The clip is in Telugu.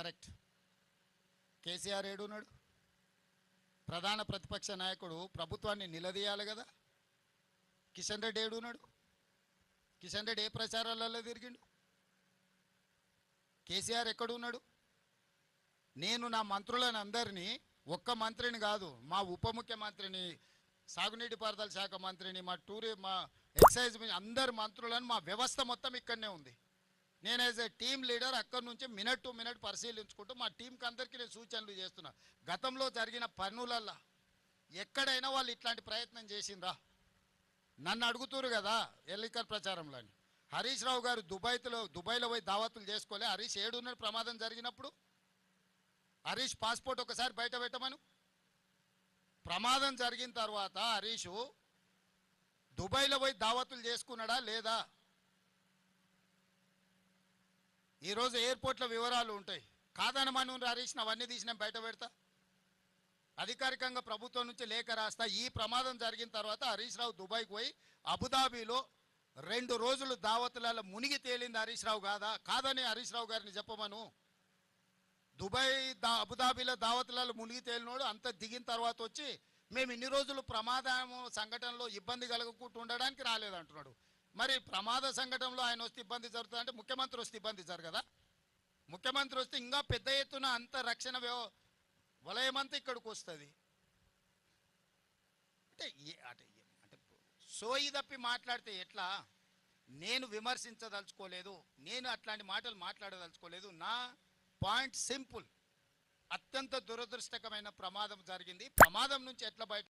కరెక్ట్. కేసీఆర్ ఏడున్నాడు ప్రధాన ప్రతిపక్ష నాయకుడు ప్రభుత్వాన్ని నిలదీయాలి కదా. కిషన్ రెడ్డి ఏడున్నాడు కిషన్ రెడ్డి ఏ ప్రచారాలలో తిరిగిండు? కేసీఆర్ ఎక్కడున్నాడు నేను నా మంత్రులను అందరినీ ఒక్క మంత్రిని కాదు మా ఉప ముఖ్యమంత్రిని సాగునీటి పారుదల శాఖ మంత్రిని మా టూరి మా ఎక్సైజ్ అందరు అందరి మంత్రులను మా వ్యవస్థ మొత్తం ఇక్కడనే ఉంది. నేను యాజ్ ఏ టీమ్ లీడర్ అక్కడి నుంచి మినిట్ టు మినిట్ పరిశీలించుకుంటూ మా టీంకి అందరికీ నేను సూచనలు చేస్తున్నా. గతంలో జరిగిన పనులల్లా ఎక్కడైనా వాళ్ళు ఇట్లాంటి ప్రయత్నం చేసిండ్రా? నన్ను అడుగుతురు కదా ఎన్నికల ప్రచారంలోని హరీష్ రావు గారు దుబాయ్లో దుబాయ్లో పోయి దావతులు చేసుకోలే. హరీష్ ఏడున్న ప్రమాదం జరిగినప్పుడు. హరీష్ పాస్పోర్ట్ ఒకసారి బయట పెట్టమను. ప్రమాదం జరిగిన తర్వాత హరీష్ దుబాయ్లో పోయి దావతులు చేసుకున్నాడా లేదా? ఈరోజు ఎయిర్పోర్ట్ల వివరాలు ఉంటాయి. కాదనమను హరీష్ అవన్నీ తీసిన బయట పెడతా. అధికారికంగా ప్రభుత్వం నుంచి లేఖ రాస్తా. ఈ ప్రమాదం జరిగిన తర్వాత హరీష్ రావు దుబాయ్కి పోయి అబుదాబీలో రెండు రోజులు దావతులలో మునిగి తేలింది హరీష్ రావు కాదా? కాదని హరీష్ రావు గారిని చెప్పమను. దుబాయ్ దా అబుదాబీలో దావతులలో మునిగి తేలినోడు అంత దిగిన తర్వాత వచ్చి మేము ఇన్ని రోజులు ప్రమాదం సంఘటనలో ఇబ్బంది కలగకుండా ఉండడానికి రాలేదంటున్నాడు. మరి ప్రమాద సంఘటనలో ఆయన వస్తే ఇబ్బంది జరుగుతుంది అంటే ముఖ్యమంత్రి వస్తే ఇబ్బంది జరగదా ముఖ్యమంత్రి వస్తే ఇంకా పెద్ద ఎత్తున అంత రక్షణ వ్యవ వలయమంతా ఇక్కడికి వస్తుంది. అంటే ఏ- అంటే అంటే సోయి తప్పి మాట్లాడితే ఎట్లా? నేను విమర్శించదలుచుకోలేదు నేను అట్లాంటి మాటలు మాట్లాడదలుచుకోలేదు. నా పాయింట్ సింపుల్. అత్యంత దురదృష్టకమైన ప్రమాదం జరిగింది. ప్రమాదం నుంచి ఎట్లా బయట